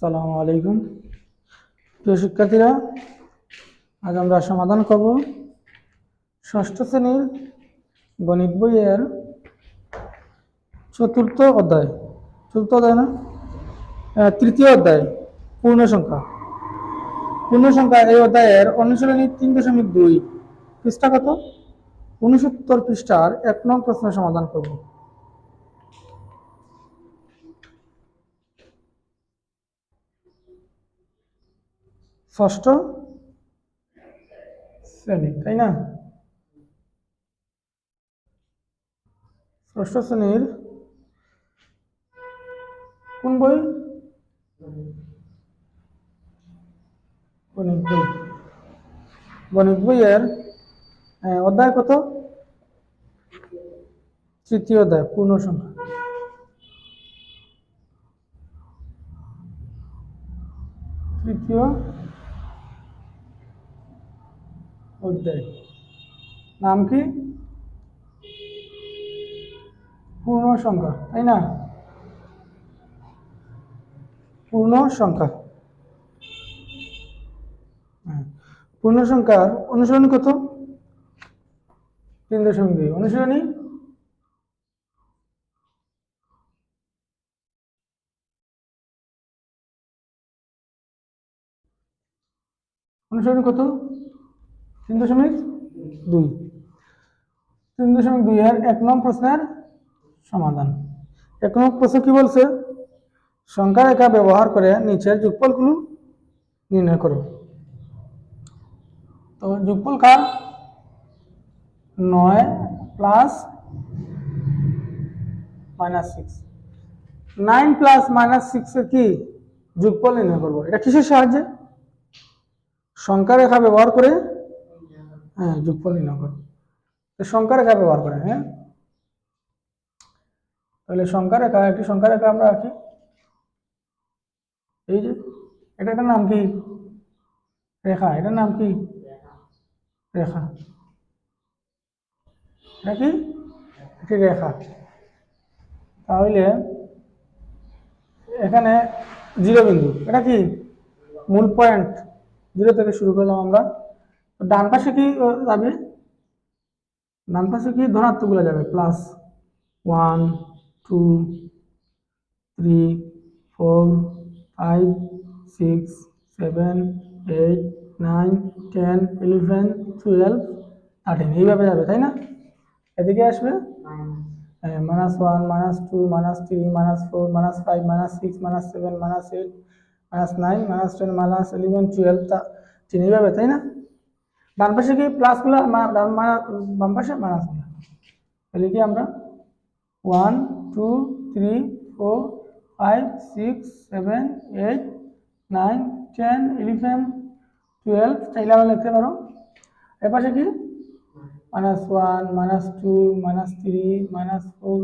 সালামু আলাইকুম। প্রিয় শিক্ষার্থীরা, আজ আমরা সমাধান করব ষষ্ঠ শ্রেণির গণিত বইয়ের চতুর্থ অধ্যায়। চতুর্থ অধ্যায় না? তৃতীয় অধ্যায়, পূর্ণ সংখ্যা। পূর্ণ সংখ্যা এই অধ্যায়ের অনুশীলনী তিন দশমিক দুই, পৃষ্ঠা কত? উনসত্তর পৃষ্ঠার এক নং প্রশ্নের সমাধান করব। ষষ্ঠ শ্রেণি, তাই না? ষষ্ঠ শ্রেণির কোন বই? গণিত বই। গণিত বইয়ের অধ্যায় কত? তৃতীয় অধ্যায়, পূর্ণ সংখ্যা। তৃতীয় অধ্যায় নাম কি? পূর্ণ সংখ্যা তাই না? পূর্ণ সংখ্যা হ্যাঁ। পূর্ণ সংখ্যার অনুসরণ কত? তিন দশমিক দুই। অনুসরণী অনুসরণী কত? তিন দশমিক দুই। তিন দশমিক দুই এর এক নং প্রশ্নের সমাধান। এক নং প্রশ্ন কি বলছে? সংখ্যা রেখা ব্যবহার করে নিচের যোগফলগুলো নির্ণয় করো। তো যোগফল কার? নয় plus minus six. Nine plus minus সিক্সের কি? যোগফল নির্ণয় করব। এটা কিসের সাহায্যে? সংখ্যা রেখা ব্যবহার করে হ্যাঁ যোগফল নির্ণয় করো। সংখ্যা রেখা ব্যবহার করে হ্যাঁ? তাহলে সংখ্যা রেখা, একটি সংখ্যা রেখা আমরা আঁকি এই যে এটা এটার নাম কি? রেখা, এটার নাম কি? রেখা। এটা কি? একটি রেখা। তাহলে এখানে জিরো বিন্দু, এটা কি? মূল পয়েন্ট জিরো থেকে শুরু করলাম আমরা। ডান পাশে কি যাবে? ডান পাশে কি ধনাত্মকগুলো যাবে? Plus one two three four five six seven eight nine ten eleven twelve thirteen এইভাবে যাবে, তাই না? এদিকে আসবে? Minus one minus two minus three minus four minus five minus six minus seven minus eight minus nine minus ten minus eleven twelve তা চিনি এইভাবে, তাই না? ডান পাশে কি প্লাসগুলো বাম পাশে মাইনাসগুলো তাহলে কি আমরা one two three four five six seven eight nine ten eleven twelve চাইলে আমরা লিখতে পারো। এর পাশে কি? Minus one minus two minus three minus four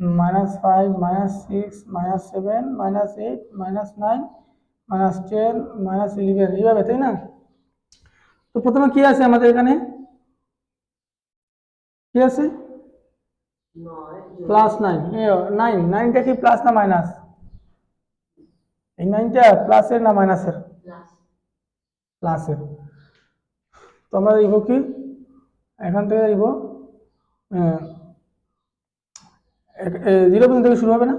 minus five minus six minus seven minus eight minus nine minus ten minus eleven এইভাবে, তাই না? তো প্রথমে কি আছে আমাদের এখানে? কি আছে? Plus nine. নাইন। নাইনটা কি প্লাস না মাইনাস? এই নাইনটা প্লাসের না মাইনাসের? প্লাসের। তো আমরা দেখব কি? এখান থেকে দেখব জিরো বিন্দু থেকে শুরু হবে না?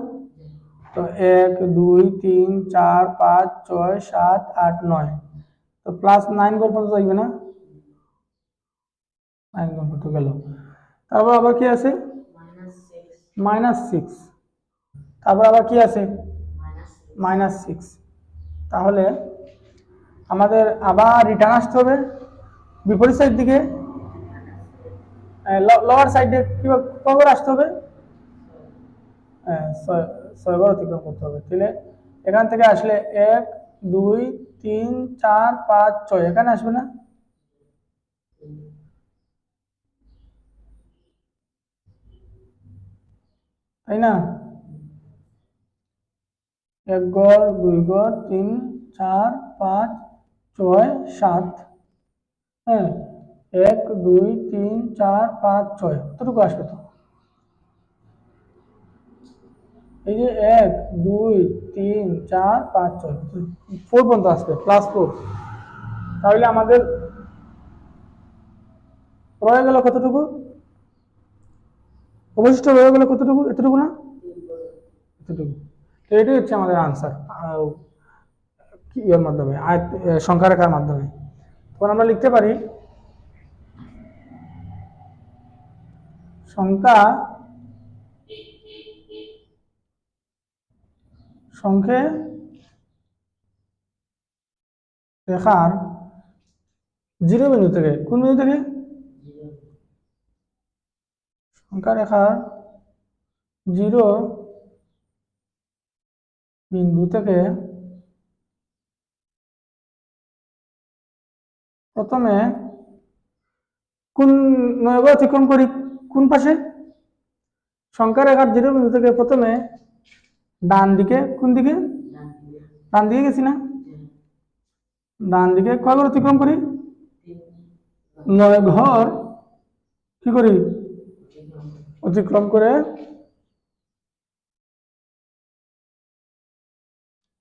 তো এক, দুই, তিন, চার, পাঁচ, ছয়, সাত, আট, নয়। তো প্লাস নাইন গড় পর্যন্ত যাইবে না? নাইন গড় পর্যন্ত গেল। তারপর আবার কি আছে? মাইনাস সিক্স তারপর আবার কি আছে? মাইনাস সিক্স তাহলে আমাদের আবার রিটার্ন আসতে হবে। বিপরীত সাইড দিকে লোয়ার সাইডে কবার আসতে হবে? ছয়- ছয়বার অতিক্রম করতে হবে। তাহলে এখান থেকে আসলে এক, দুই তিন, চার, পাঁচ, ছয়, এখানে আসবে না? তাই না? এক গড়, দুই গড়, তিন, চার, পাঁচ, ছয়, সাত। হ্যাঁ এক, দুই, তিন, চার, পাঁচ, ছয়। কতটুকু আসবে তো। এই যে এক, দুই, তিন, চার, পাঁচ, ছয় ফোর পর্যন্ত আসবে প্লাস ফোর তাহলে আমাদের রয়ে গেল কতটুকু? অবশিষ্ট রয়ে গেল কতটুকু? এতটুকু না? এতটুকু। তো এটাই হচ্ছে আমাদের আনসার এর মাধ্যমে? সংখ্যা রেখার মাধ্যমে। তখন আমরা লিখতে পারি, সংখ্যা সংখ্যে রেখার জিরো বিন্দু থেকে, কোন বিন্দু থেকে? সংখ্যা রেখার জিরো বিন্দু থেকে প্রথমে কোন নয়গ অতিক্রম করি, কোন পাশে? সংখ্যা রেখার জিরো বিন্দু থেকে প্রথমে ডান দিকে কোন দিকে? ডান দিকে গেছি না? ডান দিকে কয় ঘর অতিক্রম করি? নয় ঘর। কি করি? অতিক্রম করে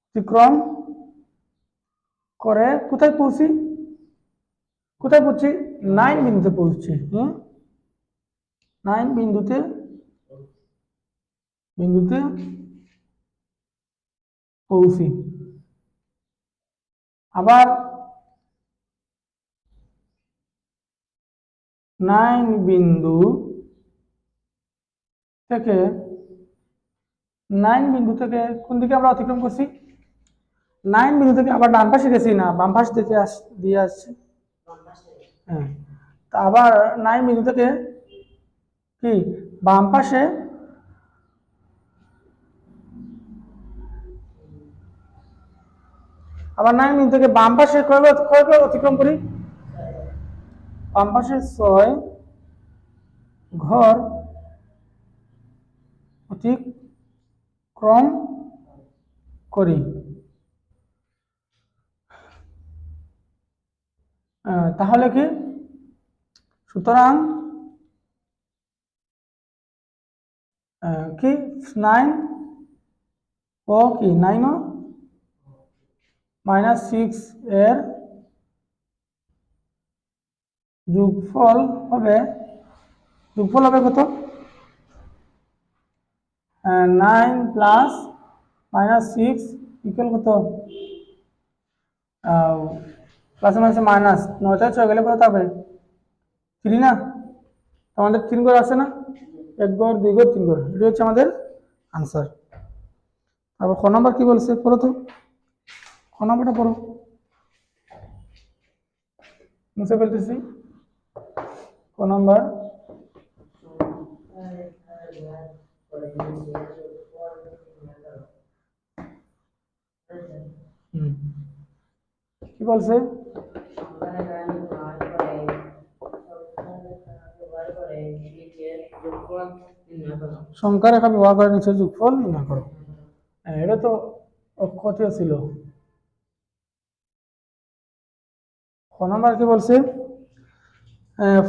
অতিক্রম করে কোথায় পৌঁছি? কোথায় পৌঁছি? নাইন বিন্দুতে পৌঁছছি হুম? নাইন বিন্দুতে বিন্দুতে পৌঁছি আবার নাইন বিন্দু থেকে, নাইন বিন্দু থেকে কোন দিকে আমরা অতিক্রম করছি? নাইন বিন্দু থেকে আবার ডান পাশে গেছি না, বাম পাশ থেকে আস, দিয়ে আসছি। হ্যাঁ তা আবার নাইন বিন্দু থেকে কি? বাম পাশে আবার নাইন বিন্দু থেকে বাম পাশে কয়বার অতিক্রম করি? বাম পাশে ছয় ঘর অতিক্রম করি। তাহলে কি? সুতরাং কি? নাইন? ও কি? নাইন ও? মাইনাস সিক্স এর যোগফল হবে যোগফল হবে কত? Nine plus minus six equal কত? প্লাস মাইনাস মাইনাস নয়টা ছয় গেলে কত হবে? থ্রি না? আমাদের তিন ঘর আছে না? এক ঘর দুই ঘর তিন ঘর এটা হচ্ছে আমাদের আনসার তারপর খ নম্বর কি বলছে? পড়ো তো। খ নম্বরটা পড়ো। মুছে ফেলতেছি। ক নম্বর। কি বলছে? সংখ্যা রেখা ব্যবহার করে নিচে যোগফল নির্ণয় করো। হ্যাঁ, এটা তো অক্ষতীয় ছিল। ক নাম্বার কি বলছে?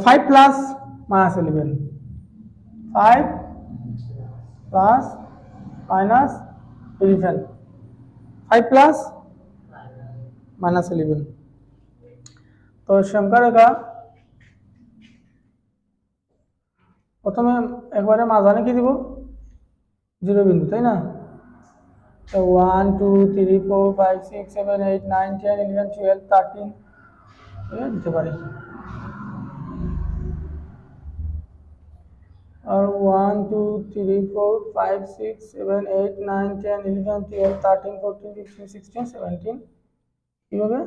Five plus minus eleven five plus minus eleven five plus minus eleven তো সংখ্যা রেখা প্রথমে একবারে মাঝানে কি দিব? জিরো বিন্দু, তাই না? তো one two three four five six seven eight nine ten eleven twelve thirteen দিতে পারি। আর one two three four five six seven eight nine ten eleven twelve thirteen fourteen fifteen sixteen seventeen কীভাবে?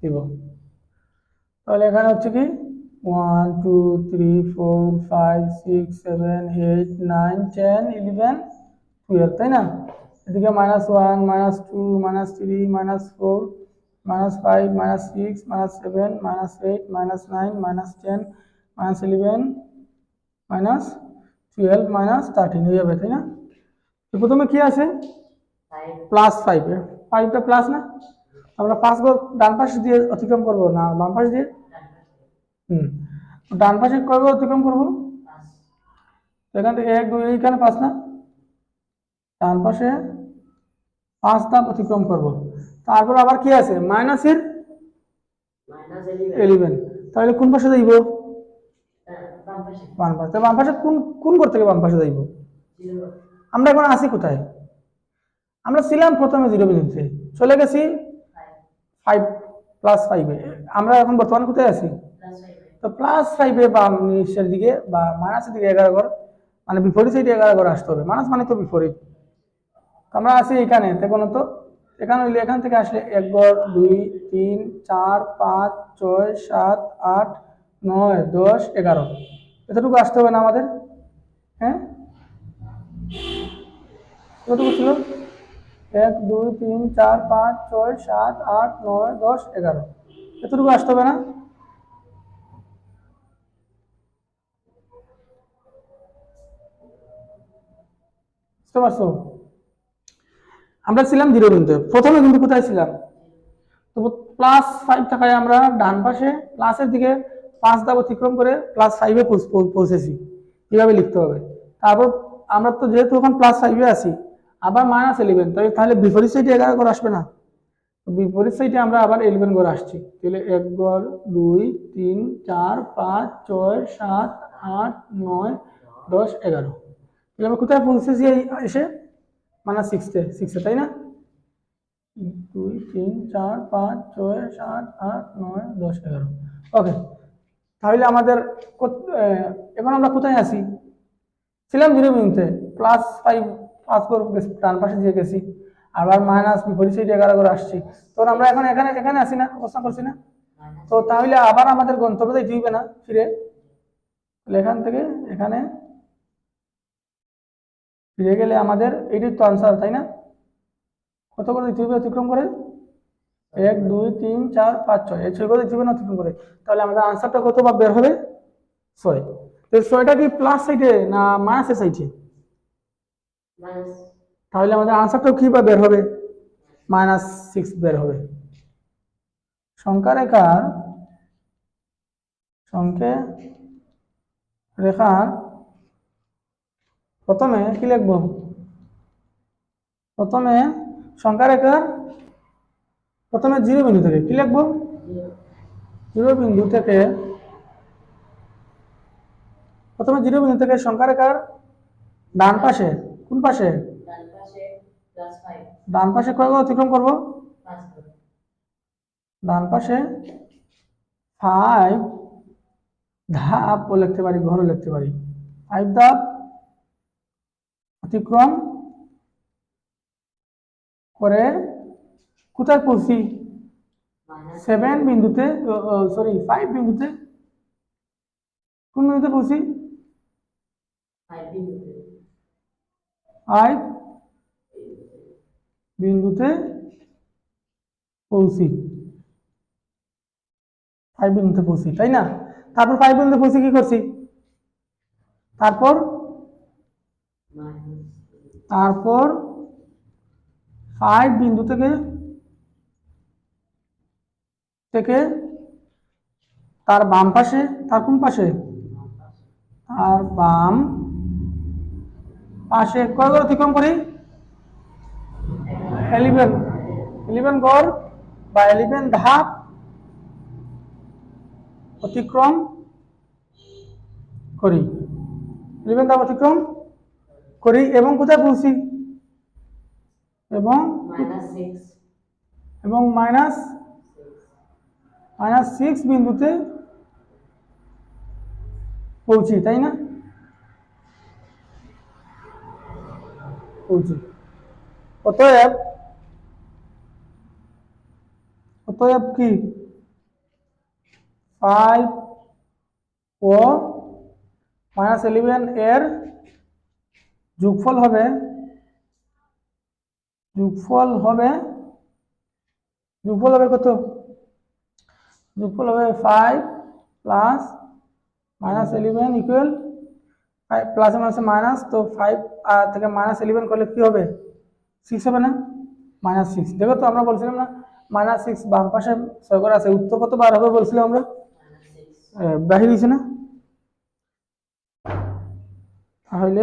দিব। তাহলে এখানে হচ্ছে কি? One two three four five six seven eight nine ten eleven twelve তাই না? এদিকে minus one minus two minus three minus four minus five minus six minus seven minus eight minus nine minus ten minus eleven minus twelve minus thirteen এইভাবে তাই না? তো প্রথমে কি আছে? প্লাস ফাইভে ফাইভটা প্লাস না? আমরা পাঁচ ঘর ডান পাশে দিয়ে অতিক্রম করব? না বাম পাশ দিয়ে? হুম। ডান পাশে কয়বার অতিক্রম করব? এখান থেকে এক দুই এইখানে পাঁচ না? ডান পাশে পাঁচ ধাপ অতিক্রম করব। তারপর আবার কি আছে? মাইনাসের মাইনাস এলিভেন তাহলে কোন পাশে যাইব? বাম পাশে। বাম পাশে। তো বাম কোন কোন ঘর থেকে বাম পাশে যাইব? আমরা এখন আছি কোথায়? আমরা ছিলাম প্রথমে জিরো বিন্দুতে। চলে গেছি ফাইভ প্লাস ফাইভে আমরা এখন বর্তমানে কোথায় আছি? তো প্লাস ফাইভে বা নিচের দিকে বা মাইনাসের দিকে এগারো ঘর মানে বিপরীত সাইডে এগারো ঘর আসতে হবে। মাইনাস মানে তো বিপরীত। তো আমরা আছি এখানে দেখুন তো। এখানে হইলে এখান থেকে আসলে এক ঘর দুই, তিন, চার, পাঁচ, ছয়, সাত, আট, নয়, দশ, এগারো। এতটুকু আসতে হবে না আমাদের? হ্যাঁ? কতটুকু ছিল? এক, দুই, তিন, চার, পাঁচ, ছয়, সাত, আট, নয়, দশ, এগারো। এতটুকু আসতে হবে না? বুঝতে পারছ? আমরা ছিলাম জিরো বিন্দু প্রথমে কিন্তু কোথায় ছিলাম? তো প্লাস ফাইভ থাকায় আমরা ডান পাশে প্লাসের দিকে পাঁচ ধাপ অতিক্রম করে প্লাস ফাইভে পৌঁছেছি। এইভাবে লিখতে হবে। তারপর আমরা তো যেহেতু এখন প্লাস ফাইভে আছি, আবার মাইনাস ইলেভেন তাই তাহলে বিপরীত সাইডে এগারো করে আসবে না? বিপরীত সাইডে আমরা আবার ইলেভেন করে আসছি। তাহলে এক গড় দুই, তিন, চার, পাঁচ, ছয়, সাত, আট, নয়, দশ, এগারো। তাহলে আমরা কোথায় পৌঁছেছি এসে? মানে সিক্সতে সিক্সে তাই না? দুই, তিন, চার, পাঁচ, ছয়, সাত, আট, নয়, দশ, এগারো। ওকে তাহলে আমাদের এখন আমরা কোথায় আছি? ছিলাম জিরো বিন্দুতে প্লাস ফাইভ পাঁচ করে ডান পাশে দিয়ে গেছি। আবার মাইনাস বিপরীত সাইডে এগারো করে আসছি। তো আমরা এখন এখানে এখানে আসি না? অবস্থান করছি না? তো তাহলে আবার আমাদের গন্তব্যে যেতে হবে না, ফিরে। এখান থেকে, এখানে ফিরে গেলে আমাদের এইটাই তো আনসার তাই না? কত করে দিতে হবে অতিক্রম করে? এক দুই তিন চার পাঁচ ছয়। এই ছয় করে দিতে হবে না অতিক্রম করে? তাহলে আমাদের আনসারটা কত বা বের হবে? ছয়। তো ছয়টা কি প্লাস সাইডে না মাইনাসের সাইডে তাহলে আমাদের আনসারটাও কি বা বের হবে? মাইনাস সিক্স বের হবে। সংখ্যা রেখার সংখ্যে রেখার প্রথমে কি লিখব? প্রথমে সংখ্যা রেখার প্রথমে জিরো বিন্দু থেকে কি লিখব? জিরো বিন্দু থেকে প্রথমে জিরো বিন্দু থেকে সংখ্যা রেখার ডান পাশে, কোন পাশে? ডান পাশে কয় অতিক্রম করব? ডান পাশে ফাইভ ধাপ লিখতে পারি ঘরও লিখতে পারি। ফাইভ ধাপ অতিক্রম করে কোথায় মাইনাস সেভেন বিন্দুতে সরি ফাইভ বিন্দুতে। কোন বিন্দুতে পৌঁছি ফাইভ বিন্দুতে পৌঁছি ফাইভ বিন্দুতে পৌঁছি তাই না? তারপর ফাইভ বিন্দুতে পৌঁছে কি করছি? তারপর তারপর ফাইভ বিন্দু থেকে থেকে তার বাম পাশে, তার কোন পাশে? তার বাম পাশে। কয় ঘর অতিক্রম করি? এলিভেন ইলেভেন গড় বা এলিভেন ধাপ অতিক্রম করি। এলিভেন ধাপ অতিক্রম করি এবং কোথায় পৌঁছি? এবং এবং মাইনাস মাইনাস সিক্স বিন্দুতে পৌঁছি তাই না? পৌঁছি। অতএব অতএব কি? ফাইভ ও মাইনাস ইলেভেন এর যোগফল হবে যোগফল হবে যোগফল হবে কত? যোগফল হবে five plus minus eleven equal five plus minus minus তো ফাইভ থেকে মাইনাস ইলেভেন করলে কি হবে? সিক্স হবে না? মাইনাস সিক্স দেখো তো আমরা বলছিলাম না মাইনাস সিক্স বাম পাশে ছয় করে আছে উত্তর কত বার হবে বলছিলাম আমরা? বাহির হয়েছে না? তাহলে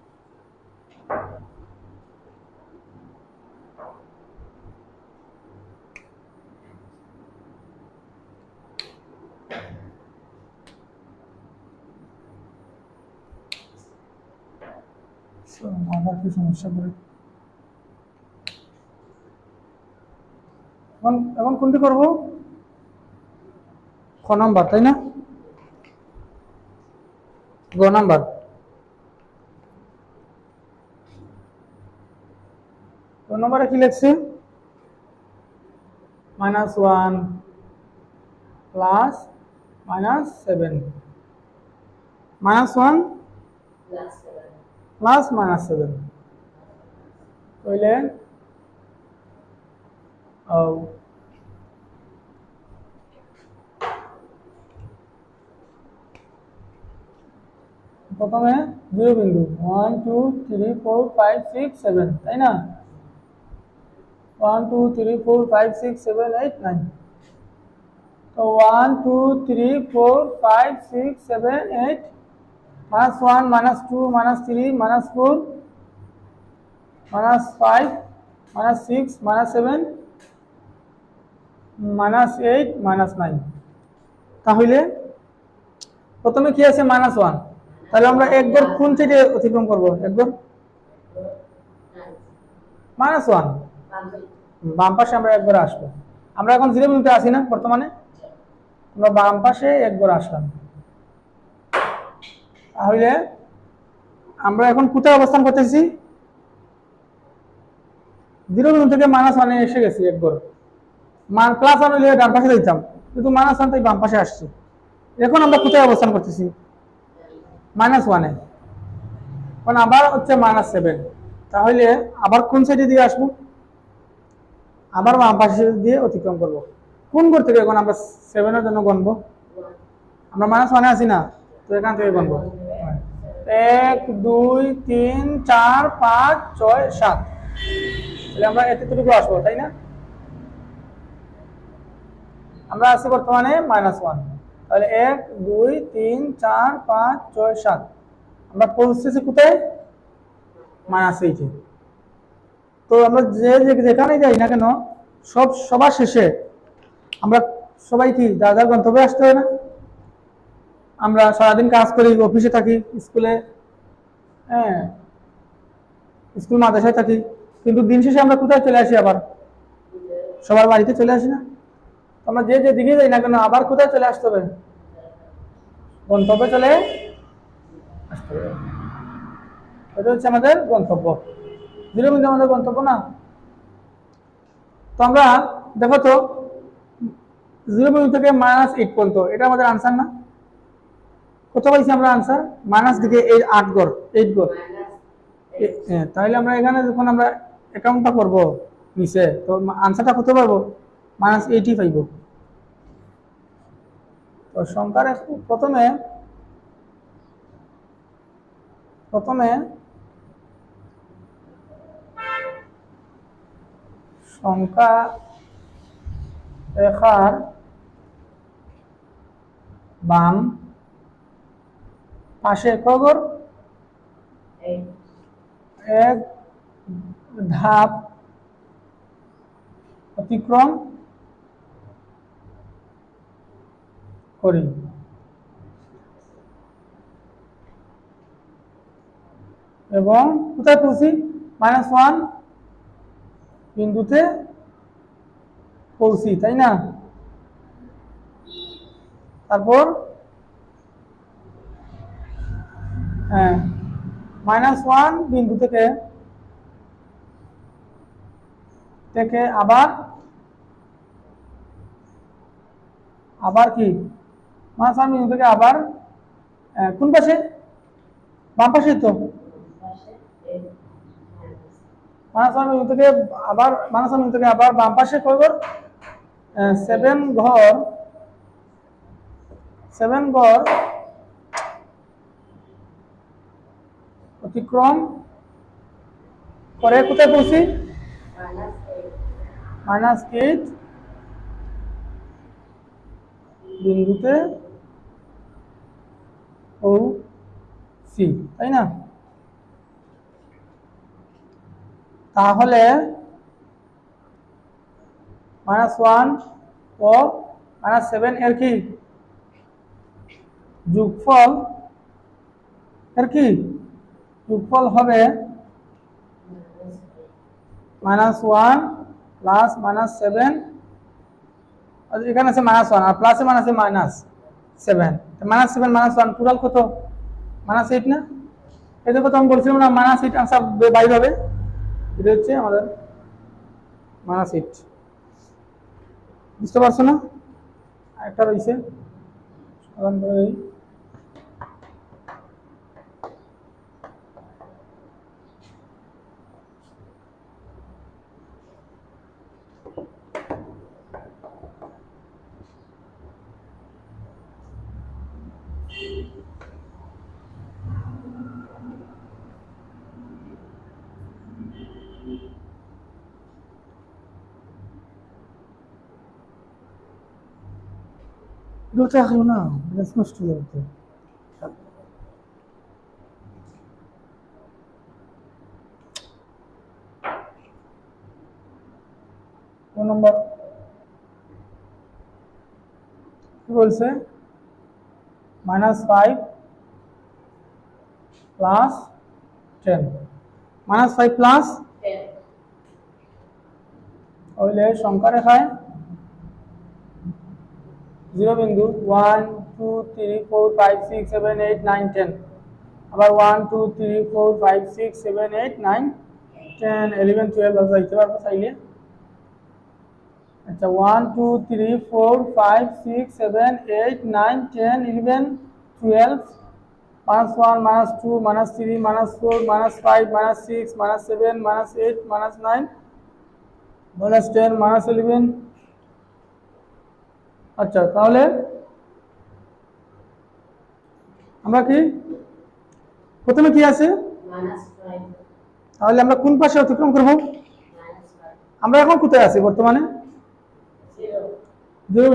মাথার কি সমস্যা করে? এখন কোনটি করব? খ নাম্বার, তাই না? গ নাম্বার। গ কি লিখছি? Minus one plus minus seven. Minus one. Plus minus seven তাহলে ও প্রথমে জিরো বিন্দু one two three four five six seven তাই না one two three four five six seven eight nine তো one two three four five six seven eight minus 1, minus 2, minus 3, minus 4, minus 5, minus 6, minus 7, minus 8, minus 9. তাহলে প্রথমে কি আছে minus one তাহলে আমরা একবার কোন সাইডে অতিক্রম করব? একবার. মাইনাস ওয়ান বাম পাশে আমরা একবার আসব। আমরা এখন জিরো মিনিটে আসি না বর্তমানে? আমরা বাম পাশে একবার আসলাম। তাহলে আমরা এখন কোথায় অবস্থান করতেছি? জিরো বিন্দু থেকে মাইনাস ওয়ানে এসে গেছি একবার। প্লাস ওয়ান হলে ডান পাশে দিতাম কিন্তু মাইনাস ওয়ান তাই বাম পাশে আসছি। এখন আমরা কোথায় অবস্থান করতেছি? মাইনাস ওয়ানে এখন আবার হচ্ছে মাইনাস সেভেন তাহলে আবার কোন সাইডে দিয়ে আসব? আবার বাম পাশে দিয়ে অতিক্রম করব। কোন ঘর থেকে এখন আমরা সেভেনের জন্য গণবো আমরা মাইনাস ওয়ানে আছি না, তো এখান থেকে গণবো এক, দুই, তিন, চার, পাঁচ, ছয়, সাত। তাহলে আমরা এতটুকু আসব, তাই না? আমরা আছি বর্তমানে মাইনাস ওয়ান তাহলে এক, দুই, তিন, চার, পাঁচ, ছয়, সাত। আমরা পৌঁছেছি কোথায়? মাইনাস এইটে তো আমরা যে যেখানে যাই না কেন, সব সবার শেষে আমরা সবাই কি যার গন্তব্যে আসতে হয় না? আমরা সারাদিন কাজ করি, অফিসে থাকি, স্কুলে হ্যাঁ স্কুল মাদ্রাসায় থাকি। কিন্তু দিন শেষে আমরা কোথায় চলে আসি আবার? সবার বাড়িতে চলে আসি না। আমরা যে যে দিকে যাই না কেন, আবার কোথায় চলে আসতে হবে? গন্তব্যে চলে আসতে হবে। এটা হচ্ছে আমাদের গন্তব্য। বিন্দু আমাদের গন্তব্য না? তো আমরা দেখো তো জিরো বিন্দু থেকে মাইনাস এইট পর্যন্ত, এটা আমাদের আনসার না? কত পাইছি আমরা আনসার মাইনাস দিকে এই আট গড় এইট গড়। তাহলে আমরা এখানে যখন আমরা অ্যাকাউন্টটা করব নিচে, তো আনসারটা কত পাবো? মাইনাস এইটি পাইব। তো সংখ্যার প্রথমে প্রথমে সংখ্যা রেখার বাম পাশে eight. এক ধাপ অতিক্রম করি। এবং কোথায় পৌঁছি? মাইনাস ওয়ান বিন্দুতে পৌঁছি তাই না? তারপর হ্যাঁ। মাইনাস ওয়ান বিন্দু থেকে থেকে আবার আবার কি? মাইনাস ওয়ান বিন্দু থেকে আবার কোন পাশে? বাম পাশে তো. মাইনাস ওয়ান বিন্দু থেকে আবার, মাইনাস ওয়ান বিন্দু থেকে আবার বাম পাশে কয় সেভেন ঘর সেভেন ঘর অতিক্রম করে কোথায় eight, মাইনাস এইট বিন্দুতে ও সি তাই না? তাহলে মাইনাস ওয়ান ও মাইনাস সেভেন এর কি? যোগফল এর কি? যোগফল হবে minus one plus minus seven এখানে আছে মাইনাস ওয়ান আর প্লাসে আছে minus seven minus seven minus one total কত? মাইনাস এইট না? দেখো তো আমি বলছিলাম না মাইনাস এইট আনসার বাইর হবে। এটা হচ্ছে আমাদের মাইনাস এইট বুঝতে পারছ না? একটা রয়েছে। সমাধান দুটো এখনও না এটা নষ্ট হয়ে যাবে তো। কোন নম্বর। কি বলছে? Minus five plus ten. Minus five plus হইলে সংখ্যা রেখায় জিরো বিন্দু one two three four five six seven eight nine ten আবার one two three four five six seven eight nine ten eleven twelve যাইতে পারব চাইলে আচ্ছা one two three four five six seven eight nine ten eleven twelve minus one minus two minus three minus four minus five minus six minus seven minus eight minus nine minus ten minus eleven আচ্ছা তাহলে আমরা কি প্রথমে কি আছে? তাহলে আমরা কোন পাশে অতিক্রম করব? আমরা এখন কোথায় আছি বর্তমানে? জিরো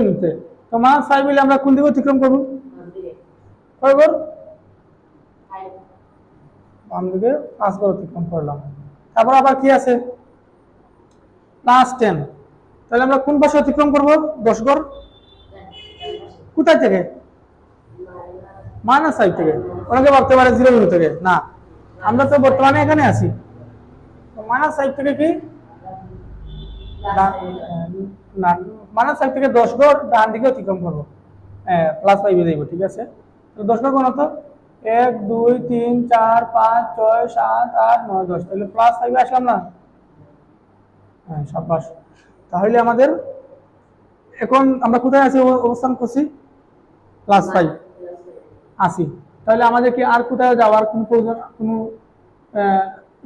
তো মাস ফাইভ মিলে আমরা কোন দিকে অতিক্রম করব? five, বাম দিকে পাঁচ ঘর অতিক্রম করলাম। তারপর আবার কি আছে? প্লাস টেন তাহলে আমরা কোন পাশে অতিক্রম করব? দশ ঘর কোথায় থেকে? মাইনাস ফাইভ থেকে। অনেকে ভাবতে পারে জিরো বিন্দু থেকে না, আমরা তো বর্তমানে এখানে আছি। মাইনাস ফাইভ থেকে কি? না ফাইভ থেকে দশ গড় ডান দিকে অতিক্রম করব। হ্যাঁ প্লাস ফাইভে যাইব ঠিক আছে? দশ গড় কোন তো এক, দুই, তিন, চার, পাঁচ, ছয়, সাত, আট, নয়, দশ। তাহলে প্লাস ফাইভে আসলাম না? হ্যাঁ সাব্বাস তাহলে আমাদের এখন আমরা কোথায় আছি? অবস্থান করছি? প্লাস ফাইভ আসি। তাহলে আমাদের কি আর কোথায় যাওয়ার কোনো প্রয়োজন, কোনো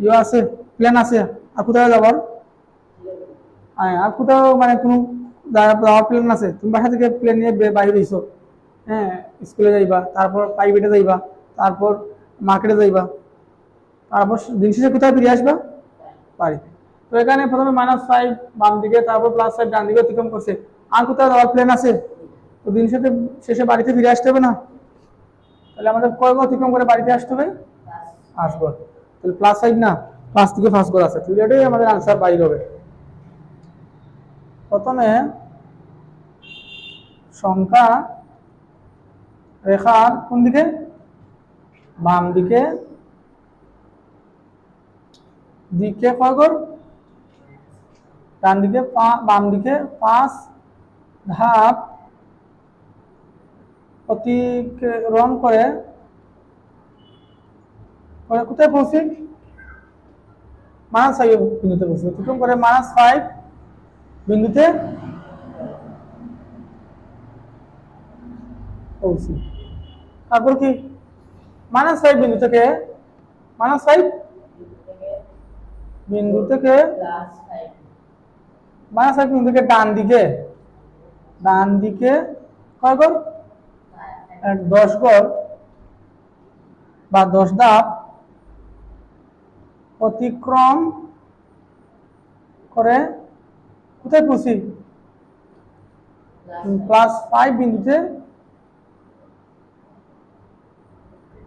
ইয়ে আছে প্ল্যান আছে? আর কোথায় যাওয়ার? হ্যাঁ আর কোথাও মানে কোনো যাওয়ার প্ল্যান আছে? তুমি বাসা থেকে প্ল্যান নিয়ে বাইরে হইছো হ্যাঁ স্কুলে যাইবা, তারপর প্রাইভেটে যাইবা, তারপর মার্কেটে যাইবা। তারপর দিন শেষে কোথায় ফিরে আসবা? বাড়িতে। তো এখানে প্রথমে মাইনাস ফাইভ বাম দিকে তারপর প্লাস ফাইভ ডান দিকে অতিক্রম করছে। আর কোথাও যাওয়ার প্ল্যান আছে? তো দিন শেষে শেষে বাড়িতে ফিরে আসতে হবে না? তাহলে আমাদের কয় অতিক্রম করে বাড়িতে আসতে হবে? ঘর তাহলে প্লাস ফাইভ না? পাঁচ থেকে পাঁচ আছে। তাহলে এটাই আমাদের আনসার বাইর হবে। প্রথমে সংখ্যা রেখার কোন দিকে? বাম দিকে। দিকে কয় ঘর ডান দিকে বাম দিকে পাঁচ। ধাপ অতিক্রম করে। করে কোথায় পৌঁছি মাইনাস ফাইভ বিন্দুতে পৌঁছি অতিক্রম করে মাইনাস ফাইভ বিন্দুতে পৌঁছি তারপর কি? মাইনাস ফাইভ বিন্দু থেকে মাইনাস ফাইভ বিন্দু থেকে মাইনাস ফাইভ থেকে ডান দিকে। ডান দিকে কয় এক দশ গড় বা দশ ধাপ অতিক্রম করে কোথায় পৌঁছি? প্লাস ফাইভ বিন্দুতে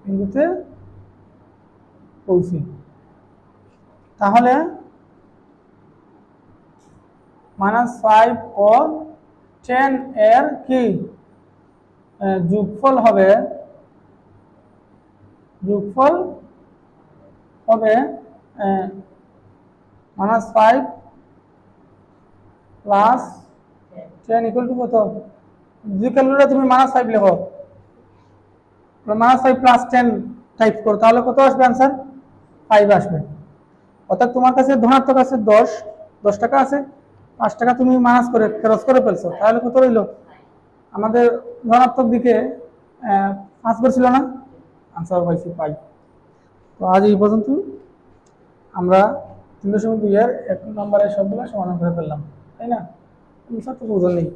বিন্দুতে পৌঁছি। তাহলে মাইনাস ফাইভ ও টেন এর কি? যোগফল হবে যোগফল হবে minus five plus ten equal to কত? যদি ক্যালকুলেটার তুমি মাইনাস ফাইভ লেখো। Minus five plus ten type করো, তাহলে কত আসবে অ্যান্সার ফাইভ আসবে। অর্থাৎ তোমার কাছে ধনাত্মক আছে দশ দশ টাকা আছে, পাঁচ টাকা তুমি মাইনাস করে খরচ করে ফেলছো, তাহলে কত রইল? আমাদের ধনাত্মক দিকে পাঁচ ছিল না? আনসার পাইছি, পাই। তো আজ এই পর্যন্ত আমরা তিন দশমিক দুই এক নম্বরের সবগুলো সমাধান করে ফেললাম, তাই না? স্যার তো নেই।